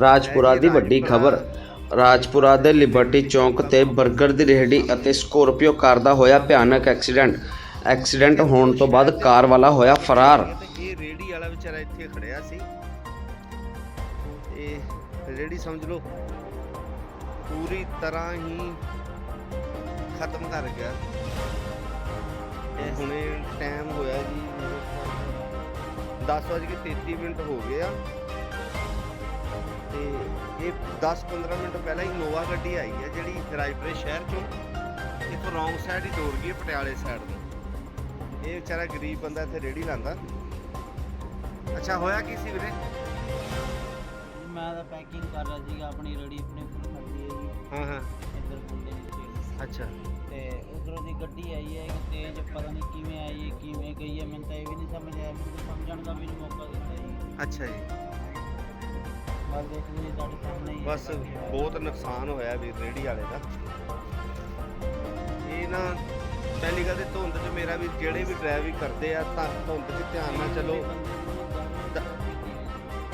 ਰਾਜਪੁਰਾ ਦੀ ਵੱਡੀ ਖਬਰ। ਰਾਜਪੁਰਾ ਦੇ ਲਿਬਰਟੀ ਚੌਂਕ ਤੇ 버ਗਰ ਦੀ ਰੇਹੜੀ ਅਤੇ ਸਕੋਰਪੀਓ ਕਾਰ ਦਾ ਹੋਇਆ ਭਿਆਨਕ ਐਕਸੀਡੈਂਟ। ਐਕਸੀਡੈਂਟ ਹੋਣ ਤੋਂ ਬਾਅਦ ਕਾਰ ਵਾਲਾ ਹੋਇਆ ਫਰਾਰ। ਤੇ ਇਹ ਰੇੜੀ ਵਾਲਾ ਵਿਚਾਰਾ ਇੱਥੇ ਖੜਿਆ ਸੀ। ਇਹ ਰੇੜੀ ਸਮਝ ਲਓ, ਪੂਰੀ ਤਰ੍ਹਾਂ ਹੀ ਖਤਮ ਕਰ ਗਿਆ। ਇਹ ਹੁਣੇ ਟਾਈਮ ਹੋਇਆ ਜੀ 10:33 ਮਿੰਟ ਹੋ ਗਏ ਆ। ਤੇ ਇਹ 10-15 ਮਿੰਟ ਪਹਿਲਾਂ ਹੀ ਨੋਵਾ ਗੱਡੀ ਆਈ ਹੈ ਜਿਹੜੀ ਰਾਜਪੁਰੇ ਸ਼ਹਿਰ ਚੋਂ ਇੱਥੋਂ ਰੌਂਗ ਸਾਈਡ ਹੀ ਦੌੜ ਗਈ ਹੈ ਪਟਿਆਲੇ ਸਾਈਡ ਨੂੰ ਇਹ ਵਿਚਾਰਾ ਗਰੀਬ ਬੰਦਾ ਇੱਥੇ ਰੇੜੀ ਲਾਂਦਾ ਅੱਛਾ ਹੋਇਆ ਕੀ ਸੀ ਵੀਰੇ? ਮੈਂ ਤਾਂ ਪੈਕਿੰਗ ਕਰ ਰਿਹਾ ਸੀਗਾ ਆਪਣੀ ਰੇੜੀ ਆਪਣੇ ਕੋਲ ਖੜੀ ਹੈ ਜੀ ਹਾਂ ਹਾਂ। ਇੱਧਰ ਪੁੱਲੇ ਨੀਚੇ। ਅੱਛਾ। ਤੇ ਉਧਰੋਂ ਦੀ ਗੱਡੀ ਆਈ ਹੈ ਇੱਕ ਤੇਜ਼ ਪਤਾ ਨਹੀਂ ਕਿਵੇਂ ਆਈ ਹੈ ਕਿਵੇਂ ਗਈ ਹੈ ਮੈਨੂੰ ਤਾਂ ਇਹ ਵੀ ਨਹੀਂ ਸਮਝ ਆਇਆ ਮੈਨੂੰ ਤਾਂ ਸਮਝਣ ਦਾ ਵੀ ਨਹੀਂ ਮੌਕਾ ਦਿੱਤਾ ਜੀ। ਅੱਛਾ ਜੀ। ਬਸ ਬਹੁਤ ਨੁਕਸਾਨ ਹੋਇਆ ਵੀ ਰੇੜੀ ਵਾਲੇ ਦਾ। ਇਹ ਨਾ ਪਹਿਲੀ ਗੱਲ ਤੇ ਧੁੰਦ 'ਚ ਮੇਰਾ ਵੀ ਜਿਹੜੇ ਵੀ ਡਰਾਈਵਿੰਗ ਕਰਦੇ ਆ, ਤਾਂ ਧੁੰਦ 'ਚ ਧਿਆਨ ਨਾਲ ਚਲੋ।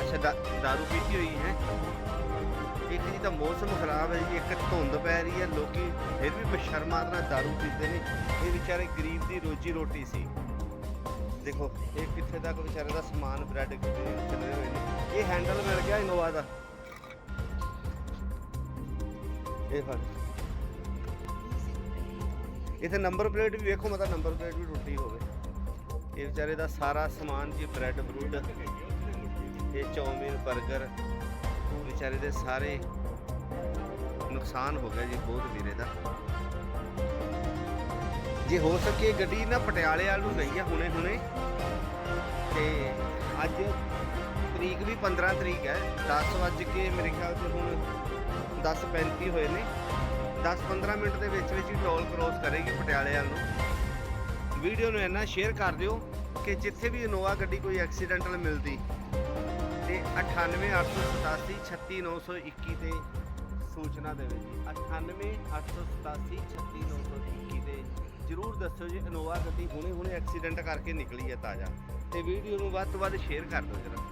ਅੱਛਾ ਦਾਰੂ ਪੀਤੀ ਹੋਈ ਹੈ। ਇੱਕ ਜੀ ਤਾਂ ਮੌਸਮ ਖਰਾਬ ਹੈ ਜੀ, ਇੱਕ ਧੁੰਦ ਪੈ ਰਹੀ ਹੈ। ਲੋਕੀ ਫਿਰ ਵੀ ਬਸ਼ਰਮਾਤ ਨਾਲ ਦਾਰੂ ਪੀਂਦੇ ਨੇ। ਇਹ ਵਿਚਾਰੇ ਗਰੀਬ ਦੀ ਰੋਜੀ ਰੋਟੀ ਸੀ। ਦੇਖੋ, ਇਹ ਕਿੱਥੇ ਤੱਕ ਵਿਚਾਰੇ ਦਾ ਸਮਾਨ ਬ੍ਰੈਡ ਚੱਲੇ ਹੋਏ ਨੇ। ਇਹ ਹੈਂਡਲ ਮਿਲ ਗਿਆ ਇਨੋਵਾ ਦਾ। ਇਹ ਫੜ। ਇਥੇ ਨੰਬਰ ਪਲੇਟ ਵੀ ਵੇਖੋ ਮਤਾ ਨੰਬਰ ਪਲੇਟ ਵੀ ਟੁੱਟੀ ਹੋਵੇ। ਇਹ ਵਿਚਾਰੇ ਦਾ ਸਾਰਾ ਸਮਾਨ ਜੀ ਬ੍ਰੈਡ ਬਰੂਡ ਇਹ ਚੌਮੀਨ 버ਗਰ ਵਿਚਾਰੇ ਦੇ ਸਾਰੇ ਨੁਕਸਾਨ ਹੋ ਗਿਆ ਜੀ, ਬਹੁਤ ਵੀਰੇ ਦਾ। ਜੇ ਹੋ ਸਕੇ ਗੱਡੀ ਨਾ ਪਟਿਆਲੇ ਵਾਲ ਨੂੰ ਗਈ ਆ ਹੁਣੇ ਹੁਣੇ। ਤੇ ਅੱਜ ਤਰੀਕ ਵੀ 15 ਤਰੀਕ ਹੈ। 10 ਵੱਜ ਕੇ ਮੇਰੇ ਖਿਆਲ ਤੇ ਹੁਣ 10:35 ਹੋਏ ਨੇ। 10-15 ਮਿੰਟ ਦੇ ਵਿੱਚ ਵਿੱਚ ਹੀ ਟੋਲ ਕ੍ਰੋਸ ਕਰੇਗੀ ਪਟਿਆਲੇ ਵੱਲ ਨੂੰ। ਵੀਡੀਓ ਨੂੰ ਇੰਨਾ ਸ਼ੇਅਰ ਕਰ ਦਿਓ ਕਿ ਜਿੱਥੇ ਵੀ ਇਨੋਵਾ ਗੱਡੀ ਕੋਈ ਐਕਸੀਡੈਂਟਲ ਮਿਲਦੀ। ਤੇ 98887 36921 ਤੇ ਸੂਚਨਾ ਦੇਵੇ ਜੀ 98887 36921 ਤੇ ਜਰੂਰ ਦੱਸੋ ਜੀ ਇਨੋਵਾ ਗੱਡੀ ਹੁਣੇ ਹੁਣੇ ਐਕਸੀਡੈਂਟ ਕਰਕੇ ਨਿਕਲੀ ਹੈ ਤਾਜ਼ਾ। ਤੇ ਵੀਡੀਓ ਨੂੰ ਵੱਧ ਤੋਂ ਵੱਧ ਸ਼ੇਅਰ ਕਰ ਦਿਓ ਜਰਾ।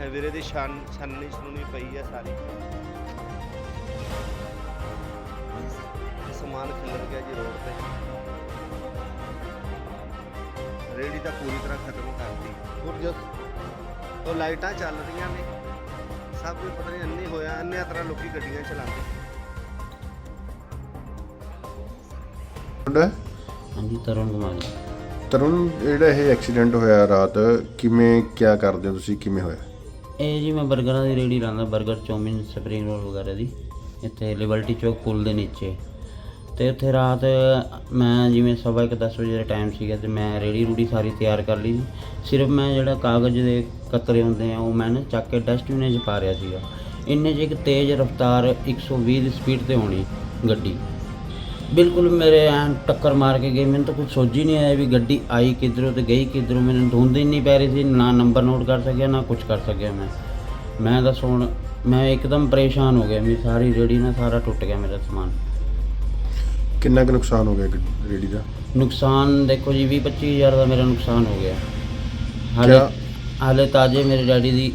ਇਹ ਵੀਰੇ ਦੀ ਛਾਨ ਛਾਨਣੀ ਛਨੂਨੀ ਪਈ ਆ ਸਾਰੀ। ਸਮਾਨ ਖਿਲਰ ਗਿਆ ਜੀ ਰੋਡ ਤੇ। ਰੇੜੀ ਤਾਂ ਪੂਰੀ ਤਰ੍ਹਾਂ ਖਤਮ ਕਰਤੀ। ਹੋਰ ਜਸ ਉਹ ਲਾਈਟਾਂ ਚੱਲ ਰਹੀਆਂ ਨੇ। ਸਭ ਕੁਝ ਪਤਾ ਨਹੀਂ ਅੰਨੇ ਹੋਇਆ ਅੰਨੇ ਤਰ੍ਹਾਂ ਲੋਕੀ ਗੱਡੀਆਂ ਚਲਾਉਂਦੇ। ਹਾਂਜੀ ਤਰੁਣ ਕੁਮਾਰ। ਜੀ ਤਰੁਣ ਜਿਹੜਾ ਇਹ ਐਕਸੀਡੈਂਟ ਹੋਇਆ ਰਾਤ ਕਿਵੇਂ ਕਿਆ ਕਰਦੇ ਹੋ ਤੁਸੀਂ ਕਿਵੇਂ ਹੋਇਆ? ਇਹ ਜੀ ਮੈਂ 버ਗਰਾਂ ਦੀ ਰੇੜੀ ਲਾਉਂਦਾ 버ਗਰ ਚੌਮਿਨ ਸਪਰਿੰਗ ਰੋਲ ਵਗੈਰਾ ਦੀ। ਇੱਥੇ ਲਿਬਰਟੀ ਚੌਕ ਪੁਲ ਦੇ ਨੀਚੇ। ਤੇ ਉੱਥੇ ਰਾਤ ਮੈਂ ਜਿਵੇਂ ਸਵਾ ਇੱਕ 10 ਵਜੇ ਦਾ ਟਾਈਮ ਸੀਗਾ ਤੇ ਮੈਂ ਰੇੜੀ ਰੂੜੀ ਸਾਰੀ ਤਿਆਰ ਕਰ ਲਈ। ਸੀ। ਸਿਰਫ ਮੈਂ ਜਿਹੜਾ ਕਾਗਜ਼ ਦੇ ਕਤਰੇ ਹੁੰਦੇ ਆ ਉਹ ਮੈਂ ਨਾ ਚੱਕ ਕੇ ਡਸਟਬਿਨ 'ਚ ਪਾ ਰਿਹਾ ਸੀਗਾ। ਇੰਨੇ 'ਚ ਇੱਕ ਤੇਜ਼ ਰਫ਼ਤਾਰ 120 ਦੀ ਸਪੀਡ ਤੇ ਹੋਣੀ ਗੱਡੀ। ਬਿਲਕੁਲ ਮੇਰੇ ਐਨ ਟੱਕਰ ਮਾਰ ਕੇ ਗਈ ਮੈਨੂੰ ਤਾਂ ਕੁਝ ਸੋਝ ਹੀ ਨਹੀਂ ਆਇਆ ਵੀ ਗੱਡੀ ਆਈ ਕਿੱਧਰੋਂ ਤੇ ਗਈ ਕਿੱਧਰੋਂ। ਮੈਨੂੰ ਧੁੰਦ ਹੀ ਨਹੀਂ ਪੈ ਰਹੀ ਸੀ ਨਾ ਨੰਬਰ ਨੋਟ ਕਰ ਸਕਿਆ ਨਾ ਕੁਝ ਕਰ ਸਕਿਆ ਮੈਂ। ਮੈਂ ਤਾਂ ਸੁਣ ਮੈਂ ਇੱਕਦਮ ਪਰੇਸ਼ਾਨ ਹੋ ਗਿਆ। ਮੇਰੀ ਸਾਰੀ ਰੇੜੀ ਨਾਲ ਸਾਰਾ ਟੁੱਟ ਗਿਆ ਮੇਰਾ ਸਮਾਨ। ਕਿੰਨਾ ਕੁ ਨੁਕਸਾਨ ਹੋ ਗਿਆ ਗੱਡ- ਰੇਹੜੀ ਦਾ? ਨੁਕਸਾਨ ਦੇਖੋ ਜੀ 20 25000 ਦਾ ਮੇਰਾ ਨੁਕਸਾਨ ਹੋ ਗਿਆ। ਹਾਲੇ ਕਿਆ- ਹਾਲੇ ਤਾਜੇ ਮੇਰੇ ਡੈਡੀ ਦੀ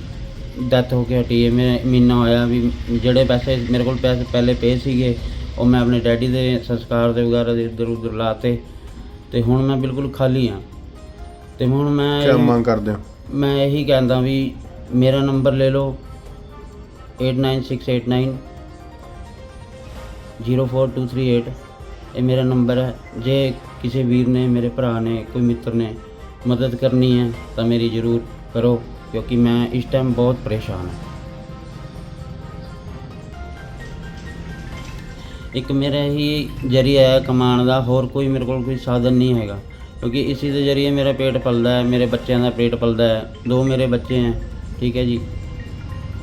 ਡੈਥ ਹੋ ਕੇ ਹਟੀ ਹੈ। ਮੇਰੇ ਮਹੀਨਾ ਹੋਇਆ ਵੀ ਜਿਹੜੇ ਪੈਸੇ ਮੇਰੇ ਕੋਲ ਪੈਸੇ ਪਹਿਲੇ ਪਏ ਸੀਗੇ ਉਹ ਮੈਂ ਆਪਣੇ ਡੈਡੀ ਦੇ ਸੰਸਕਾਰ ਦੇ ਵਗੈਰਾ ਦੇ ਇੱਧਰ ਉੱਧਰ ਲਾਤੇ। ਤੇ ਹੁਣ ਮੈਂ ਬਿਲਕੁਲ ਖਾਲੀ ਹਾਂ। ਤੇ ਹੁਣ ਮੈਂ ਕਿਆ ਮੰਗ ਕਰਦੇ ਹੋ? ਮੈਂ ਇਹੀ ਕਹਿੰਦਾ ਵੀ ਮੇਰਾ ਨੰਬਰ ਲੈ ਲਓ। 89689 04238 ਇਹ ਮੇਰਾ ਨੰਬਰ ਹੈ। ਜੇ ਕਿਸੇ ਵੀਰ ਨੇ ਮੇਰੇ ਭਰਾ ਨੇ ਕੋਈ ਮਿੱਤਰ ਨੇ ਮਦਦ ਕਰਨੀ ਹੈ ਤਾਂ ਮੇਰੀ ਜ਼ਰੂਰ ਕਰੋ, ਕਿਉਂਕਿ ਮੈਂ ਇਸ ਟਾਈਮ ਬਹੁਤ ਪਰੇਸ਼ਾਨ ਹਾਂ। ਇੱਕ ਮੇਰਾ ਹੀ ਜਰੀਆ ਹੈ ਕਮਾਉਣ ਦਾ ਹੋਰ ਕੋਈ ਮੇਰੇ ਕੋਲ ਕੋਈ ਸਾਧਨ ਨਹੀਂ ਹੈਗਾ, ਕਿਉਂਕਿ ਇਸੇ ਦੇ ਜਰੀਏ ਮੇਰਾ ਪੇਟ ਪਲਦਾ ਹੈ, ਮੇਰੇ ਬੱਚਿਆਂ ਦਾ ਪੇਟ ਪਲਦਾ ਹੈ, ਦੋ ਮੇਰੇ ਬੱਚੇ ਹੈ, ਠੀਕ ਹੈ ਜੀ।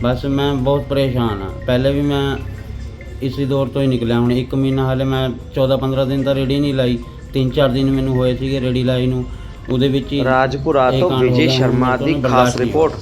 ਬਸ ਮੈਂ ਬਹੁਤ ਪਰੇਸ਼ਾਨ ਹਾਂ। ਪਹਿਲੇ ਵੀ ਮੈਂ ਇਸੇ ਦੌਰ ਤੋਂ ਹੀ ਨਿਕਲਿਆ, ਹੁਣ ਇੱਕ ਮਹੀਨਾ ਹਾਲੇ ਮੈਂ 14 15 ਦਿਨ ਤਾਂ ਰੇੜੀ ਨਹੀਂ ਲਾਈ, ਤਿੰਨ ਚਾਰ ਦਿਨ ਮੈਨੂੰ ਹੋਏ ਸੀਗੇ ਰੇੜੀ ਲਾਈ ਨੂੰ। ਉਹਦੇ ਵਿੱਚ ਰਾਜਪੁਰਾ ਤੋਂ ਵਿਜੇ ਸ਼ਰਮਾ ਦੀ ਖਾਸ ਰਿਪੋਰਟ।